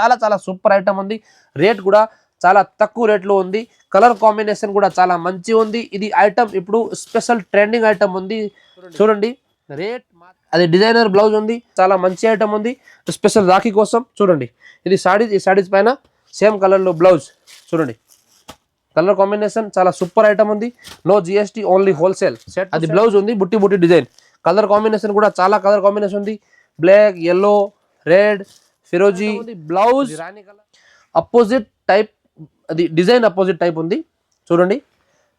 చాలా చాలా super item ఉంది. రేట్ కూడా చాలా తక్కువ రేట్లో ఉంది. కలర్ కాంబినేషన్ కూడా చాలా మంచి ఉంది. ఇది ఐటమ్ ఇప్పుడు స్పెషల్ ట్రెండింగ్ ఐటమ్ ఉంది. చూడండి. రేట్ అది డిజైనర్ బ్లౌజ్ ఉంది. చాలా మంచి ఐటమ్ ఉంది. స్పెషల్ రాఖీ కోసం చూడండి. ఇది సాడీస్ ఈ సాడీస్ పైన సేమ్ కలర్లో బ్లౌజ్ చూడండి. కలర్ కాంబినేషన్ చాలా సూపర్ ఐటమ్ ఉంది. No GST only wholesale set అది బ్లౌజ్ ఉంది బుట్టి బుట్టి డిజైన్ కలర్ కాంబినేషన్ కూడా చాలా కలర్ కాంబినేషన్ ఉంది. బ్లాక్ ఎల్లో రెడ్ ఫిరోజీ బ్లౌజ్ అపోజిట్ టైప్ అది డిజైన్ అపోజిట్ టైప్ ఉంది. చూడండి.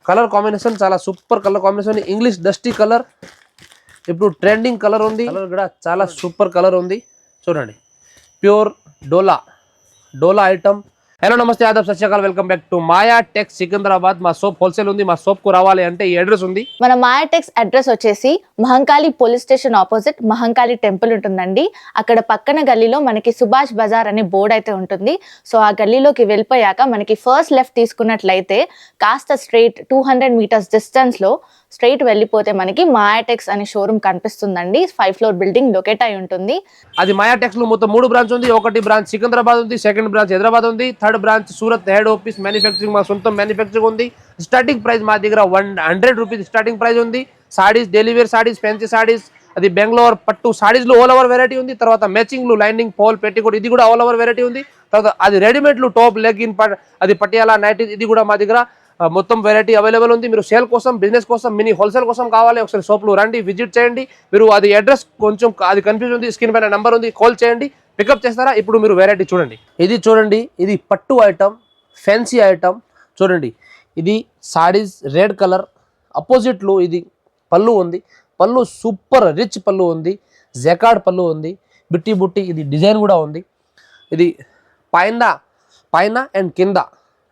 కలర్ కాంబినేషన్ చాలా super colour combination. English dusty colour. ఇప్పుడు ట్రెండింగ్ కలర్ ఉంది. కలర్ కూడా చాలా సూపర్ కలర్ ఉంది. చూడండి. ప్యూర్ డోలా. డోలా ఐటమ్. హలో నమస్తే Yadav Satyakal. Welcome back to Maya Tex Secunderabad. మా సోప్ హోల్సేల్ ఉంది మా సోప్కు రావాలి అంటే ఈ అడ్రస్ ఉంది. మన మాయాటెక్స్ అడ్రస్ వచ్చేసి Mahankali police station opposite Mahankali temple ఉంటుందండి. అక్కడ పక్కన గల్లీలో మనకి సుభాష్ బజార్ అనే బోర్డ్ అయితే ఉంటుంది. సో ఆ గల్లీలోకి వెళ్ళిపోయాక మనకి ఫస్ట్ లెఫ్ట్ తీసుకున్నట్లయితే కాస్త స్ట్రైట్ టూ హండ్రెడ్ మీటర్స్ డిస్టెన్స్లో స్ట్రైట్ వెళ్ళిపోతే మనకి మాయాటెక్స్ అనే షోరూమ్ కనిపిస్తుందండి. ఫైవ్ ఫ్లోర్ బిల్డింగ్ లొకేట్ అయి ఉంటుంది. అది మాయాటెక్స్లో మొత్తం మూడు బ్రాంచ్ ఉంది. ఒకటి బ్రాంచ్ సికింద్రాబాద్ ఉంది సెకండ్ బ్రాంచ్ హైదరాబాద్ ఉంది third branch Surat head office manufacturing మా సొంతం మ్యానుఫ్యాక్చరింగ్ ఉంది. స్టార్టింగ్ ప్రైస్ మా దగ్గర one hundred rupees starting price ఉంది. సాడీస్ డెలివరీ సాడీస్ ఫ్యాన్సీ సాడీస్ అది బెంగళూరు పట్టు సాడీస్లో ఆల్ ఓవర్ వెరైటీ ఉంది. తర్వాత మ్యాచింగ్ లైనింగ్ పోల్ పెట్టి కూడా ఇది కూడా ఆల్ ఓవర్ వెరైటీ ఉంది. తర్వాత అది రెడీమేడ్లు టాప్ ఇన్ అది పటియాలా నైట్ ఇది కూడా మా దగ్గర మొత్తం వెరైటీ అవైలబుల్ ఉంది. మీరు సేల్ కోసం బిజినెస్ కోసం మినీ హోల్సేల్ కోసం కావాలి. ఒకసారి షాప్లో రండి విజిట్ చేయండి. మీరు అది అడ్రస్ కొంచెం అది కన్ఫ్యూజ్ ఉంది. స్క్రీన్ పైన నెంబర్ ఉంది. కాల్ చేయండి. పికప్ చేస్తారా? ఇప్పుడు మీరు వెరైటీ చూడండి. ఇది చూడండి. ఇది పట్టు ఐటమ్ ఫ్యాన్సీ ఐటమ్ చూడండి. ఇది సారీస్ రెడ్ కలర్ అపోజిట్లో ఇది పళ్ళు ఉంది. పళ్ళు సూపర్ రిచ్ పళ్ళు ఉంది. జెకాడ్ పళ్ళు ఉంది. బిట్టి బుట్టి ఇది డిజైన్ కూడా ఉంది. ఇది పైన పైన అండ్ కింద.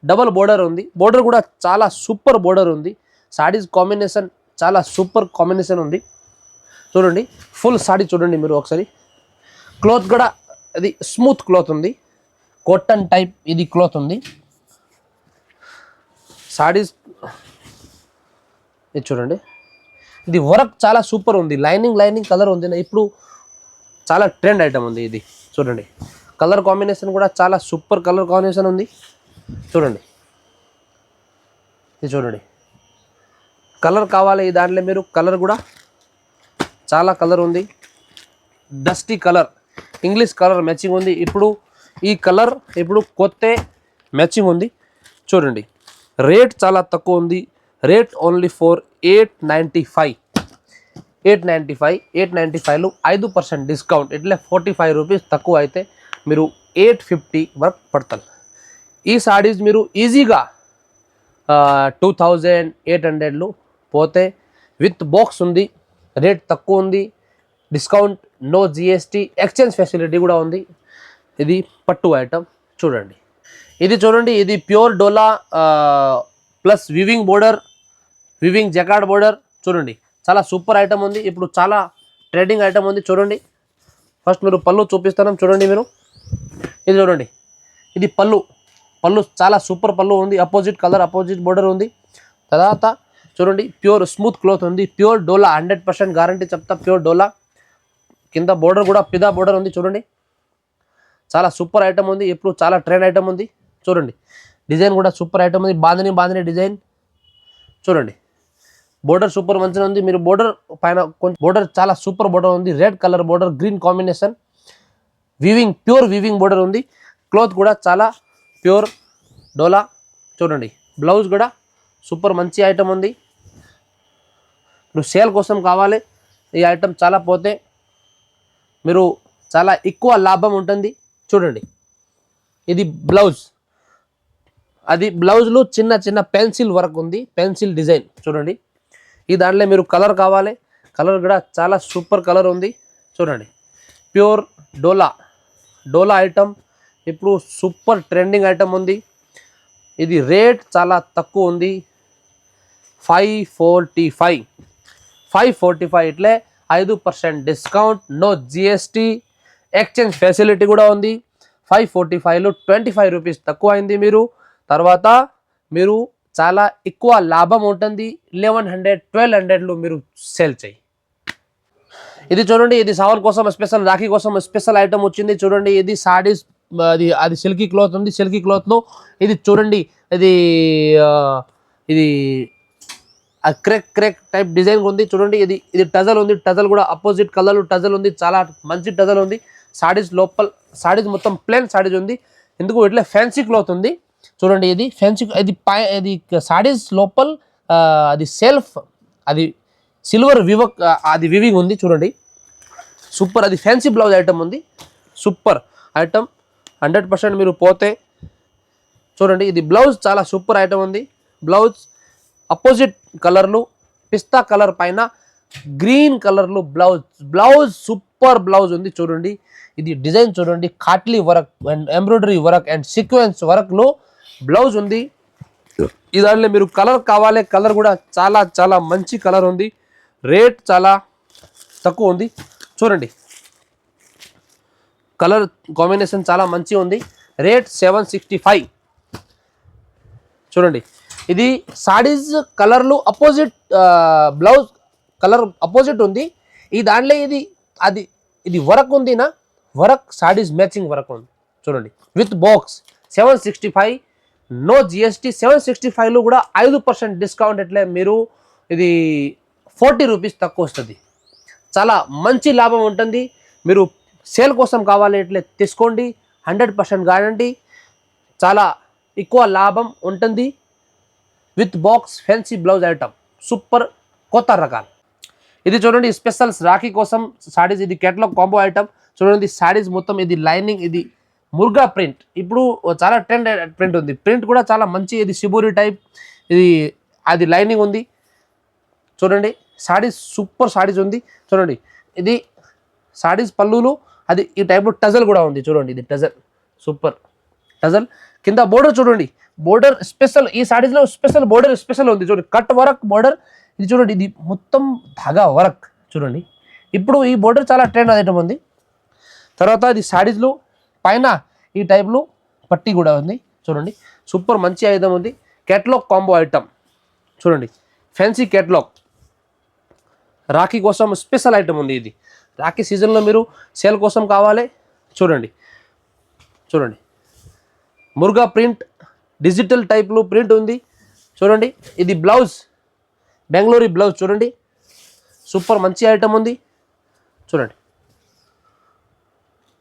డబల్ బోర్డర్ ఉంది. బోర్డర్ కూడా చాలా సూపర్ బోర్డర్ ఉంది. సాడీస్ కాంబినేషన్ చాలా సూపర్ కాంబినేషన్ ఉంది. చూడండి ఫుల్ సాడీ చూడండి మీరు ఒకసారి. క్లాత్ కూడా అది స్మూత్ క్లాత్ ఉంది. కాటన్ టైప్ ఇది క్లాత్ ఉంది. సాడీస్ ఇది చూడండి. ఇది వర్క్ చాలా సూపర్ ఉంది. లైనింగ్ లైనింగ్ కలర్ ఉంది. నా ఇప్పుడు చాలా ట్రెండ్ ఐటమ్ ఉంది ఇది. చూడండి కలర్ కాంబినేషన్ కూడా చాలా సూపర్ కలర్ కాంబినేషన్ ఉంది. చూడండి. ఇది చూడండి. కలర్ కావాలి ఈ దాంట్లో మీరు కలర్ కూడా. చాలా కలర్ ఉంది. Dusty colour. English colour matching ఉంది. ఇప్పుడు ఈ కలర్ ఇప్పుడు కొత్త మ్యాచింగ్ ఉంది. చూడండి. రేట్ చాలా తక్కువ ఉంది. Rate only four eight ninety five eight ninety five eight ninety ఫైవ్లో ఐదు పర్సెంట్ డిస్కౌంట్ ఇట్లా ఫార్టీ ఫైవ్ రూపీస్ తక్కువ అయితే మీరు ఎయిట్ ఫిఫ్టీ వరకు పడతారు. ఈ సారీస్ మీరు ఈజీగా టూ థౌజండ్ ఎయిట్ హండ్రెడ్లు పోతే విత్ బాక్స్ ఉంది రేట్ తక్కువ ఉంది discount no GST exchange facility కూడా ఉంది. ఇది పట్టు ఐటమ్ చూడండి. ఇది చూడండి ఇది ప్యూర్ డోలా plus weaving border weaving jacquard border చూడండి. చాలా సూపర్ ఐటమ్ ఉంది ఇప్పుడు చాలా ట్రేడింగ్ ఐటమ్ ఉంది చూడండి. ఫస్ట్ మీరు పళ్ళు చూపిస్తాను చూడండి మీరు. ఇది చూడండి. ఇది పళ్ళు. పళ్ళు చాలా సూపర్ పళ్ళు ఉంది. అపోజిట్ కలర్ అపోజిట్ బోర్డర్ ఉంది. తర్వాత చూడండి ప్యూర్ స్మూత్ క్లోత్ ఉంది. ప్యూర్ డోలా హండ్రెడ్ పర్సెంట్ గ్యారంటీ చెప్తా ప్యూర్ డోలా కింద బోర్డర్ కూడా పిదా బోర్డర్ ఉంది చూడండి. చాలా సూపర్ ఐటమ్ ఉంది. ఇప్పుడు చాలా ట్రెండ్ ఐటమ్ ఉంది. చూడండి డిజైన్ కూడా సూపర్ ఐటమ్ ఉంది. బాందని బాందని డిజైన్ చూడండి బోర్డర్ సూపర్ మంచిగా ఉంది. మీరు బోర్డర్ పైన కొంచెం బోర్డర్ చాలా సూపర్ బోర్డర్ ఉంది. Red colour border green combination weaving pure weaving border ఉంది. క్లోత్ కూడా చాలా ప్యూర్ డోలా. చూడండి బ్లౌజ్ కూడా సూపర్ మంచి ఐటమ్ ఉంది. మీరు సేల్ కోసం కావాలి. ఈ ఐటమ్ చాలా పోతే మీరు చాలా ఎక్కువ లాభం ఉంటుంది. చూడండి ఇది బ్లౌజ్. అది బ్లౌజ్లో చిన్న చిన్న పెన్సిల్ వర్క్ ఉంది. పెన్సిల్ డిజైన్ చూడండి. ఈ దాంట్లో మీరు కలర్ కావాలి. కలర్ కూడా చాలా సూపర్ కలర్ ఉంది. చూడండి ప్యూర్ డోలా. డోలా ఐటమ్. ఇప్పుడు సూపర్ ట్రెండింగ్ ఐటమ్ ఉంది. ఇది రేట్ చాలా తక్కువ ఉంది. Five forty five. Five forty five ఇట్లే ఐదు percent discount no GST exchange facility కూడా ఉంది. ఫైవ్ ఫోర్టీ ఫైవ్లో ట్వంటీ ఫైవ్ రూపీస్ తక్కువ అయింది మీరు. తర్వాత మీరు చాలా ఎక్కువ లాభం ఉంటుంది. లెవెన్ హండ్రెడ్ ట్వెల్వ్ హండ్రెడ్లో మీరు సేల్ చేయి. ఇది చూడండి ఇది సవర్ కోసం స్పెషల్ రాఖీ కోసం స్పెషల్ ఐటమ్ వచ్చింది. చూడండి ఇది సాడీస్ అది అది సిల్కీ క్లాత్ ఉంది సిల్కీ క్లాత్లో ఇది చూడండి ఇది ఇది క్రెక్ క్రెక్ టైప్ డిజైన్ ఉంది చూడండి ఇది ఇది టజల్ ఉంది టజల్ కూడా అపోజిట్ కలర్ టజల్ ఉంది చాలా మంచి టజల్ ఉంది. సాడీస్ లోపల సాడీస్ మొత్తం ప్లేన్ సాడీస్ ఉంది ఎందుకు ఇట్లా ఫ్యాన్సీ క్లాత్ ఉంది చూడండి ఇది ఫ్యాన్సీ ఇది పై ఇది సాడీస్ లోపల అది సెల్ఫ్ అది సిల్వర్ వివక్ అది వివింగ్ ఉంది చూడండి. సూపర్ అది ఫ్యాన్సీ బ్లౌజ్ ఐటమ్ ఉంది సూపర్ ఐటమ్. హండ్రెడ్ పర్సెంట్ మీరు పోతే చూడండి ఇది బ్లౌజ్ చాలా సూపర్ ఐటమ్ ఉంది. బ్లౌజ్ అపోజిట్ కలర్లు పిస్తా కలర్ పైన గ్రీన్ కలర్లు బ్లౌజ్. బ్లౌజ్ సూపర్ బ్లౌజ్ ఉంది చూడండి. ఇది డిజైన్ చూడండి కాట్లీ work and embroidery work and sequence వర్క్లో బ్లౌజ్ ఉంది. ఈ దాంట్లో మీరు కలర్ కావాలి కలర్ కూడా చాలా చాలా మంచి కలర్ ఉంది. రేట్ చాలా తక్కువ ఉంది. చూడండి. కలర్ కాంబినేషన్ చాలా మంచిగా ఉంది. Rate seven sixty five. చూడండి. ఇది సాడీస్ కలర్లు అపోజిట్ బ్లౌజ్ కలర్ అపోజిట్ ఉంది. ఈ దాంట్లో ఇది అది ఇది వర్క్ ఉందినా వర్క్ సాడీస్ మ్యాచింగ్ వర్క్ ఉంది. చూడండి. With box seven sixty five. No GST seven sixty ఫైవ్లో కూడా ఐదు పర్సెంట్ డిస్కౌంట్ ఎట్లే మీరు ఇది ఫార్టీ రూపీస్ తక్కువ వస్తుంది. చాలా మంచి లాభం ఉంటుంది. మీరు సేల్ కోసం కావాలి తీసుకోండి హండ్రెడ్ పర్సెంట్ గ్యారంటీ. చాలా ఎక్కువ లాభం ఉంటుంది. With box fancy blouse item. Super కొత్త రకాలు. ఇది చూడండి స్పెషల్స్ రాఖీ కోసం సాడీస్ ఇది కేటలాగ్ కాంబో ఐటమ్ చూడండి సాడీస్ మొత్తం ఇది లైనింగ్ ఇది ముర్గా ప్రింట్ ఇప్పుడు చాలా ట్రెండ్ ప్రింట్ ఉంది. ప్రింట్ కూడా చాలా మంచి ఇది శిబూరి టైప్ ఇది అది లైనింగ్ ఉంది. చూడండి సాడీస్ సూపర్ సాడీస్ ఉంది. చూడండి ఇది సాడీస్ పళ్ళులు అది ఈ టైప్లో టజల్ కూడా ఉంది. చూడండి ఇది టజల్ సూపర్ టజల్ కింద బోర్డర్ చూడండి. బోర్డర్ స్పెషల్ ఈ సారీస్లో స్పెషల్ బోర్డర్ స్పెషల్ ఉంది. చూడండి కట్ వర్క్ బోర్డర్ ఇది చూడండి ఇది మొత్తం ధాగా వర్క్ చూడండి. ఇప్పుడు ఈ బోర్డర్ చాలా ట్రెండ్ ఐటమ్ ఉంది. తర్వాత ఇది సారీస్లో పైన ఈ టైప్లో పట్టీ కూడా ఉంది. చూడండి. సూపర్ మంచి ఐటమ్ ఉంది. కేటలాగ్ కాంబో ఐటమ్ చూడండి. ఫ్యాన్సీ కేటలాగ్ రాఖీ కోసం స్పెషల్ ఐటమ్ ఉంది ఇది. రాఖీ సీజన్లో మీరు సేల్ కోసం కావాలి. చూడండి. చూడండి. మురుగా ప్రింట్ డిజిటల్ టైప్లో ప్రింట్ ఉంది. చూడండి. ఇది బ్లౌజ్. బెంగళూరు బ్లౌజ్ చూడండి. సూపర్ మంచి ఐటమ్ ఉంది. చూడండి.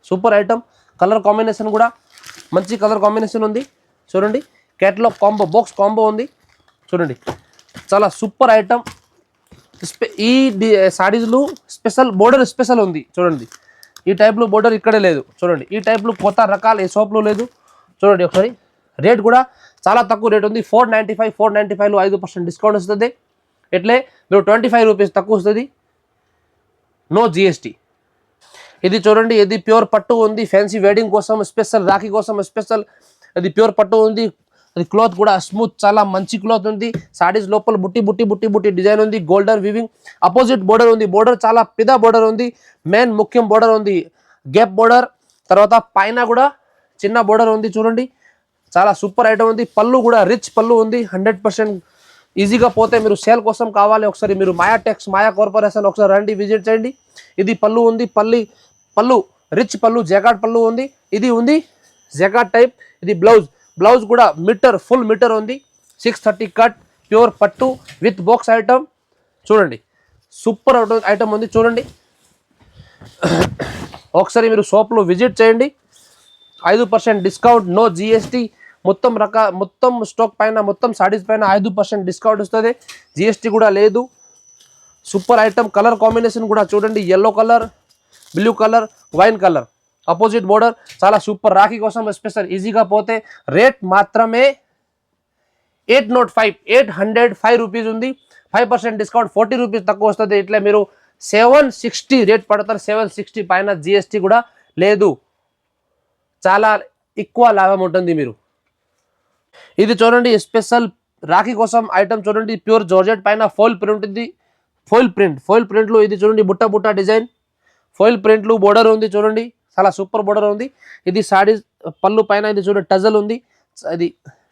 Super item. కలర్ కాంబినేషన్ కూడా మంచి కలర్ కాంబినేషన్ ఉంది. చూడండి. కేటలాగ్ కాంబో బాక్స్ కాంబో ఉంది. చూడండి. చాలా సూపర్ ఐటమ్. ఈ సారీస్లు స్పెషల్ బోర్డర్ స్పెషల్ ఉంది. చూడండి. ఈ టైప్లో బోర్డర్ ఇక్కడే లేదు. చూడండి. ఈ టైప్లో కొత్త రకాల ఏ షాప్లో లేదు. చూడండి ఒకసారి. రేట్ కూడా చాలా తక్కువ రేట్ ఉంది. Four ninety five four ninety ఫైవ్లో ఐదు పర్సెంట్ డిస్కౌంట్ వస్తుంది. ఎట్లే? మీరు ట్వంటీ ఫైవ్ రూపీస్ తక్కువ వస్తుంది. No GST. ఇది చూడండి. ఇది ప్యూర్ పట్టు ఉంది. ఫ్యాన్సీ వెడ్డింగ్ కోసం స్పెషల్ రాఖీ కోసం స్పెషల్ అది ప్యూర్ పట్టు ఉంది. అది క్లాత్ కూడా స్మూత్ చాలా మంచి క్లాత్ ఉంది. సాడీస్ లోపల బుట్టి బుట్టి బుట్టి బుట్టి డిజైన్ ఉంది. గోల్డర్ వివింగ్ అపోజిట్ బోర్డర్ ఉంది. బోర్డర్ చాలా పెద్ద బోర్డర్ ఉంది. మెయిన్ ముఖ్యం బోర్డర్ ఉంది. గ్యాప్ బోర్డర్ తర్వాత పైన కూడా చిన్న బోర్డర్ ఉంది చూడండి. చాలా సూపర్ ఐటమ్ ఉంది. పళ్ళు కూడా రిచ్ పళ్ళు ఉంది. హండ్రెడ్ పర్సెంట్ ఈజీగా పోతే మీరు సేల్ కోసం కావాలి. ఒకసారి మీరు మాయా టెక్స్ మాయా కార్పొరేషన్ ఒకసారి రండి విజిట్ చేయండి. ఇది పళ్ళు ఉంది. పల్లి పళ్ళు రిచ్ పళ్ళు జెకాట్ పళ్ళు ఉంది. ఇది ఉంది జెకాట్ టైప్ ఇది బ్లౌజ్ బ్లౌజ్ కూడా మీటర్ ఫుల్ మీటర్ ఉంది. సిక్స్ థర్టీ కట్ ప్యూర్ పట్టు విత్ బాక్స్ ఐటమ్ చూడండి. సూపర్ ఐటమ్ ఉంది చూడండి. ఒకసారి మీరు షాప్లో విజిట్ చేయండి. ఐదు పర్సెంట్ డిస్కౌంట్ నో జిఎస్టీ మొత్తం రక మొత్తం స్టాక్ పైన మొత్తం సాడీస్ పైన ఐదు పర్సెంట్ డిస్కౌంట్ వస్తుంది. జిఎస్టీ కూడా లేదు. సూపర్ ఐటమ్ కలర్ కాంబినేషన్ కూడా చూడండి. Yellow colour blue colour wine colour opposite border చాలా సూపర్ రాఖీ కోసం స్పెషల్ ఈజీగా పోతే రేట్ మాత్రమే eight note five eight hundred five rupees ఉంది. Five percent discount forty rupees తక్కువ వస్తుంది. ఇట్లా మీరు సెవెన్ సిక్స్టీ రేట్ పడతారు. సెవెన్ సిక్స్టీ పైన జిఎస్టీ కూడా లేదు. చాలా ఎక్కువ లాభం ఉంటుంది మీరు. ఇది చూడండి స్పెషల్ రాఖీ కోసం ఐటమ్ చూడండి. ప్యూర్ జార్జెట్ పైన ఫోయిల్ ప్రింట్ ఉంది. ఫోయిల్ ప్రింట్ ఫోయిల్ ప్రింట్లు ఇది చూడండి బుట్ట బుట్ట డిజైన్. ఫోయిల్ ప్రింట్లు బోర్డర్ ఉంది చూడండి. చాలా సూపర్ బోర్డర్ ఉంది. ఇది సాడీస్ పళ్ళు పైన ఇది చూడండి టజల్ ఉంది. అది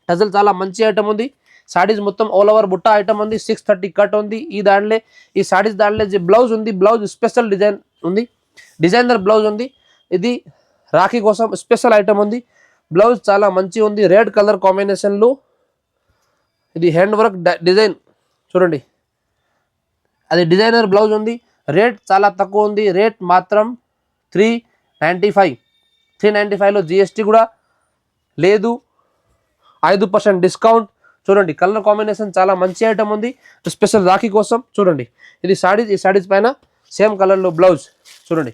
టజల్ చాలా మంచి ఐటమ్ ఉంది. సాడీస్ మొత్తం ఆల్ ఓవర్ బుట్ట ఐటమ్ ఉంది. సిక్స్ థర్టీ కట్ ఉంది. ఈ దాంట్లో ఈ సాడీస్ దాంట్లో బ్లౌజ్ ఉంది. బ్లౌజ్ స్పెషల్ డిజైన్ ఉంది. డిజైనర్ బ్లౌజ్ ఉంది. ఇది రాఖీ కోసం స్పెషల్ ఐటమ్ ఉంది. బ్లౌజ్ చాలా మంచి ఉంది. రెడ్ కలర్ కాంబినేషన్లో ఇది హ్యాండ్ వర్క్ డిజైన్ చూడండి. అది డిజైనర్ బ్లౌజ్ ఉంది. రేట్ చాలా తక్కువ ఉంది. రేట్ మాత్రం three ninety five. Three ninety ఫైవ్లో జిఎస్టీ కూడా లేదు. ఐదు పర్సెంట్ డిస్కౌంట్. చూడండి కలర్ కాంబినేషన్ చాలా మంచి ఐటమ్ ఉంది. స్పెషల్ రాఖీ కోసం చూడండి. ఇది సాడీస్ ఈ సాడీస్ పైన సేమ్ కలర్లో బ్లౌజ్. చూడండి.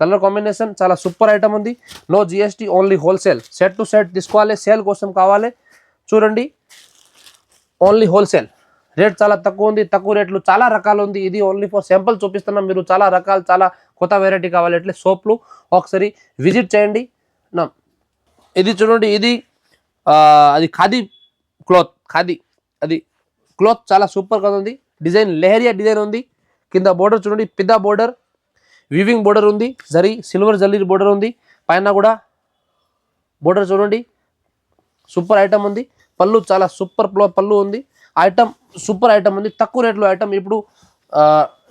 కలర్ కాంబినేషన్ చాలా సూపర్ ఐటమ్ ఉంది. No GST only wholesale. Set to set తీసుకోవాలి సేల్ కోసం కావాలి. చూడండి. Only wholesale. రేట్ చాలా తక్కువ ఉంది. తక్కువ రేట్లు చాలా రకాలు ఉంది. ఇది ఓన్లీ ఫర్ శాంపుల్ చూపిస్తున్నాం. మీరు చాలా రకాలు చాలా కొత్త వెరైటీ కావాలి అట్లే సోప్లు ఒకసారి విజిట్ చేయండి. ఇది చూడండి ఇది అది ఖాదీ క్లాత్ ఖాదీ అది క్లాత్ చాలా సూపర్గా ఉంది. డిజైన్ లెహరియా డిజైన్ ఉంది. కింద బోర్డర్ చూడండి పెద్ద బోర్డర్ వివింగ్ బోర్డర్ ఉంది. జరీ సిల్వర్ జల్లీ బోర్డర్ ఉంది. పైన కూడా బోర్డర్ చూడండి. సూపర్ ఐటమ్ ఉంది. పళ్ళు చాలా సూపర్ పళ్ళు ఉంది. ఐటమ్ సూపర్ ఐటమ్ ఉంది. తక్కువ రేట్లో ఐటమ్ ఇప్పుడు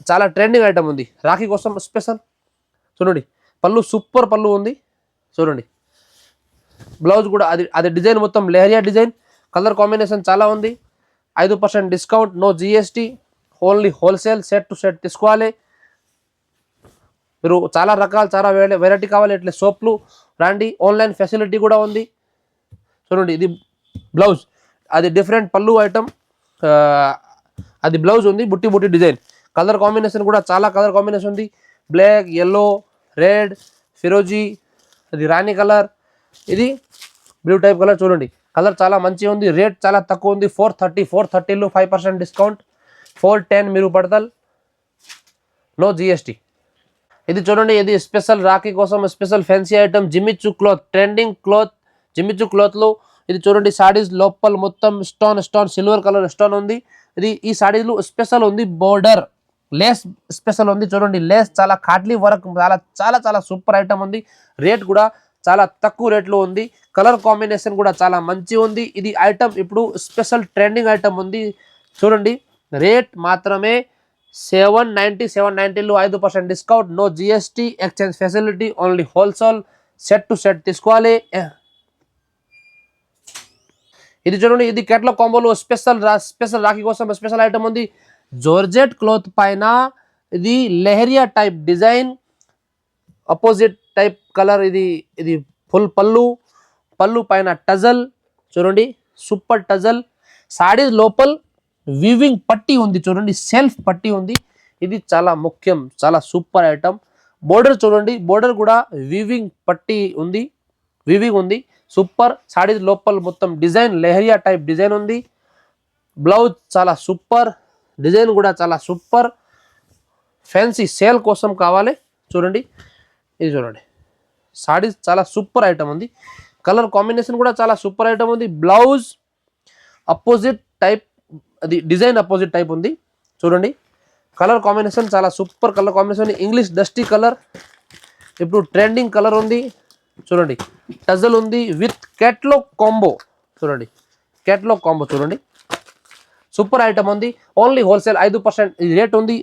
చాలా ట్రెండింగ్ ఐటమ్ ఉంది. రాఖీ కోసం స్పెషల్ చూడండి పళ్ళు సూపర్ పళ్ళు ఉంది. చూడండి. బ్లౌజ్ కూడా అది అది డిజైన్ మొత్తం లెహరియా డిజైన్ కలర్ కాంబినేషన్ చాలా ఉంది. ఐదు percent discount no GST only wholesale set to set తీసుకోవాలి. మీరు చాలా రకాలు చాలా వెరైటీ కావాలి. ఇట్లా సోప్లు రాండి ఆన్లైన్ ఫెసిలిటీ కూడా ఉంది. చూడండి ఇది బ్లౌజ్ అది డిఫరెంట్ పళ్ళు ఐటమ్ అది బ్లౌజ్ ఉంది బుట్టి బుట్టి డిజైన్ కలర్ కాంబినేషన్ కూడా చాలా కలర్ కాంబినేషన్ ఉంది. బ్లాక్ ఎల్లో రెడ్ ఫిరోజీ అది రాణి కలర్. ఇది బ్లూ టైప్ కలర్ చూడండి. కలర్ చాలా మంచిగా ఉంది. రేట్ చాలా తక్కువ ఉంది. Four thirty four థర్టీలో five percent discount four ten మీరు పడతల్ నో జిఎస్టీ ఇది చూడండి. ఇది స్పెషల్ రాఖీ కోసం special fancy item Jimmy Choo cloth trending cloth Jimmy Choo క్లాత్లో ఇది చూడండి. సాడీస్ లోపల మొత్తం stone stone silver colour stone ఉంది. ఇది ఈ సాడీలో స్పెషల్ ఉంది. బోర్డర్ లేస్ స్పెషల్ ఉంది చూడండి లేస్ చాలా కాట్లీ వర్క్ చాలా చాలా చాలా సూపర్ ఐటమ్ ఉంది. రేట్ కూడా చాలా తక్కువ రేట్లో ఉంది. కలర్ కాంబినేషన్ కూడా చాలా మంచి ఉంది. ఇది ఐటమ్ ఇప్పుడు స్పెషల్ ట్రెండింగ్ ఐటమ్ ఉంది. చూడండి రేట్ మాత్రమే సెవెన్ నైంటీ సెవెన్ నైంటీలో ఐదు percent discount no GST exchange facility only wholesale set to set తీసుకోవాలి. ఇది చూడండి ఇది కెట్ల కాంబోలో స్పెషల్ స్పెషల్ రాఖీ కోసం స్పెషల్ ఐటమ్ ఉంది. జోర్జెట్ క్లాత్ పైన ఇది lehariya type design opposite type colour ఇది ఇది ఫుల్ పళ్ళు పళ్ళు పైన టజల్ చూడండి సూపర్ టజల్ సాడీ లోపల వివింగ్ పట్టి ఉంది చూడండి సెల్ఫ్ పట్టి ఉంది. ఇది చాలా ముఖ్యం చాలా సూపర్ ఐటమ్ బోర్డర్ చూడండి బోర్డర్ కూడా వివింగ్ పట్టి ఉంది వివింగ్ ఉంది. సూపర్ సాడీ లోపల మొత్తం డిజైన్ లెహరియా టైప్ డిజైన్ ఉంది. బ్లౌజ్ చాలా సూపర్ డిజైన్ కూడా చాలా సూపర్. ఫ్యాన్సీ సేల్ కోసం కావాలి. చూడండి. ఇది చూడండి. సాడీస్ చాలా సూపర్ ఐటమ్ ఉంది. కలర్ కాంబినేషన్ కూడా చాలా సూపర్ ఐటమ్ ఉంది. బ్లౌజ్ అపోజిట్ టైప్ అది డిజైన్ అపోజిట్ టైప్ ఉంది. చూడండి. కలర్ కాంబినేషన్ చాలా super colour combination English dusty colour ఇప్పుడు ట్రెండింగ్ కలర్ ఉంది. చూడండి. టజల్ ఉంది విత్ క్యాట్లో కాంబో చూడండి. క్యాట్లో కాంబో చూడండి. సూపర్ ఐటమ్ ఉంది. ఓన్లీ హోల్సేల్ ఐదు పర్సెంట్ రేట్ ఉంది.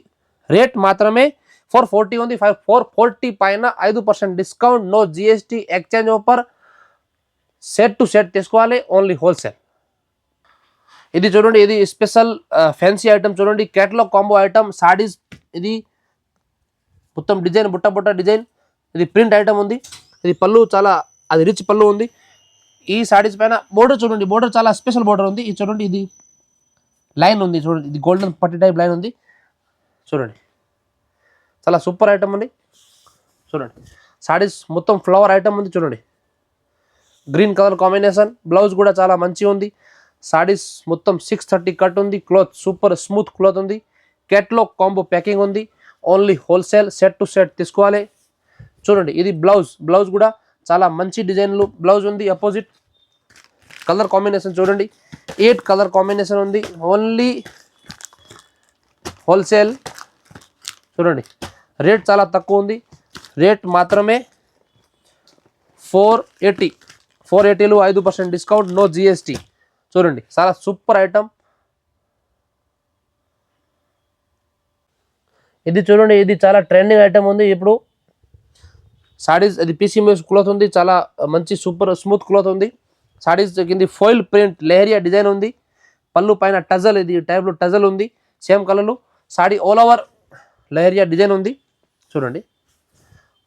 రేట్ మాత్రమే ఫోర్ ఫోర్టీ ఉంది. ఫైవ్ ఫోర్ ఫోర్టీ పైన ఐదు percent discount no GST exchange offer set to set తీసుకోవాలి. ఓన్లీ హోల్సేల్ ఇది చూడండి. ఇది స్పెషల్ ఫ్యాన్సీ ఐటమ్ చూడండి. కేటలాగ్ కాంబో ఐటమ్ సాడీస్ ఇది మొత్తం డిజైన్ బుట్ట బుట్ట డిజైన్ ఇది ప్రింట్ ఐటమ్ ఉంది. ఇది పళ్ళు చాలా అది రిచ్ పళ్ళు ఉంది. ఈ సాడీస్ పైన బోర్డర్ చూడండి. బోర్డర్ చాలా స్పెషల్ బోర్డర్ ఉంది. ఇది చూడండి. ఇది లైన్ ఉంది చూడండి ఇది గోల్డెన్ పట్టి టైప్ లైన్ ఉంది. చూడండి. చాలా సూపర్ ఐటమ్ ఉంది. చూడండి. సారీస్ మొత్తం ఫ్లవర్ ఐటమ్ ఉంది చూడండి. గ్రీన్ కలర్ కాంబినేషన్ బ్లౌజ్ కూడా చాలా మంచిగా ఉంది. సాడీస్ మొత్తం సిక్స్ థర్టీ కట్ ఉంది. క్లాత్ సూపర్ స్మూత్ క్లాత్ ఉంది. కేటలాగ్ కాంబో ప్యాకింగ్ ఉంది. Only wholesale set to set తీసుకోవాలి. చూడండి ఇది బ్లౌజ్ బ్లౌజ్ కూడా చాలా మంచి డిజైన్లు బ్లౌజ్ ఉంది అపోజిట్ కలర్ కాంబినేషన్ చూడండి. ఎయిట్ కలర్ కాంబినేషన్ ఉంది. ఓన్లీ హోల్సేల్ చూడండి. రేట్ చాలా తక్కువ ఉంది. రేట్ మాత్రమే ఫోర్ ఎయిటీ ఫోర్ ఎయిటీలు ఐదు పర్సెంట్ డిస్కౌంట్ నో జిఎస్టీ చూడండి. చాలా సూపర్ ఐటమ్ ఇది చూడండి. ఇది చాలా ట్రెండింగ్ ఐటమ్ ఉంది. ఇప్పుడు సాడీస్ అది పీసీఎంఎస్ క్లాత్ ఉంది. చాలా మంచి సూపర్ స్మూత్ క్లాత్ ఉంది. సాడీస్ కింది ఫోయిల్ ప్రింట్ లెహరియా డిజైన్ ఉంది. పళ్ళు పైన టజల్ ఇది టైప్లో టజల్ ఉంది. సేమ్ కలర్లో. Sari all over leheriya design ఉంది. చూడండి.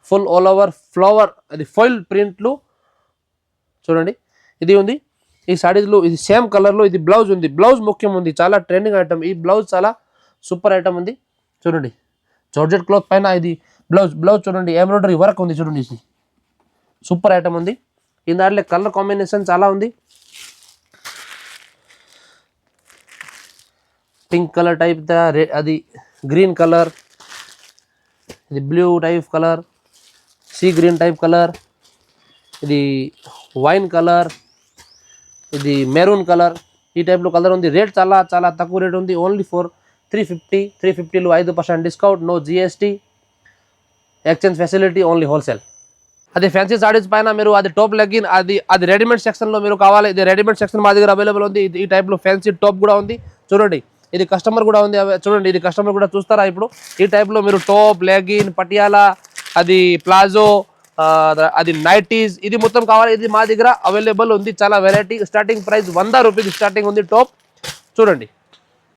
ఫుల్ ఆల్ ఓవర్ ఫ్లవర్ అది ఫోయిల్ ప్రింట్లు. చూడండి. ఇది ఉంది. ఈ సాడీస్లో ఇది సేమ్ కలర్లో ఇది బ్లౌజ్ ఉంది. బ్లౌజ్ ముఖ్యం ఉంది. చాలా ట్రెండింగ్ ఐటమ్ ఈ బ్లౌజ్ చాలా సూపర్ ఐటమ్ ఉంది. చూడండి. జార్జెట్ క్లాత్ పైన ఇది బ్లౌజ్ బ్లౌజ్ చూడండి. ఎంబ్రాయిడరీ వర్క్ ఉంది చూడండి. ఇది సూపర్ ఐటమ్ ఉంది. ఈ దాంట్లో కలర్ కాంబినేషన్ చాలా ఉంది. పింక్ కలర్ టైప్ ద రె- అది గ్రీన్ కలర్ ఇది blue type colour sea green type colour ఇది వైన్ కలర్ ఇది మెరూన్ కలర్. ఈ టైప్లో కలర్ ఉంది. రేట్ చాలా చాలా తక్కువ రేట్ ఉంది. Only for three fifty three ఫిఫ్టీలో ఐదు percent discount no GST exchange facility only wholesale అది ఫ్యాన్సీ సాడీస్ పైన మీరు అది టోప్ లెగ్గిన్ అది అది రెడీమేడ్ సెక్షన్లో మీరు కావాలి. ఇది రెడీమేడ్ సెక్షన్ మా దగ్గర అవైలబుల్ ఉంది. ఇది ఈ టైప్లో ఫ్యాన్సీ టాప్ కూడా ఉంది. చూడండి ఇది కస్టమర్ కూడా ఉంది. చూడండి ఇది కస్టమర్ కూడా చూస్తారా ఇప్పుడు? ఈ టైప్లో మీరు టాప్ లెగ్గిన్ పటియాలా అది ప్లాజో అది నైటీస్ ఇది మొత్తం కావాలి. ఇది మా దగ్గర అవైలబుల్ ఉంది. చాలా వెరైటీ స్టార్టింగ్ ప్రైస్ వంద రూపీస్ స్టార్టింగ్ ఉంది టాప్ చూడండి.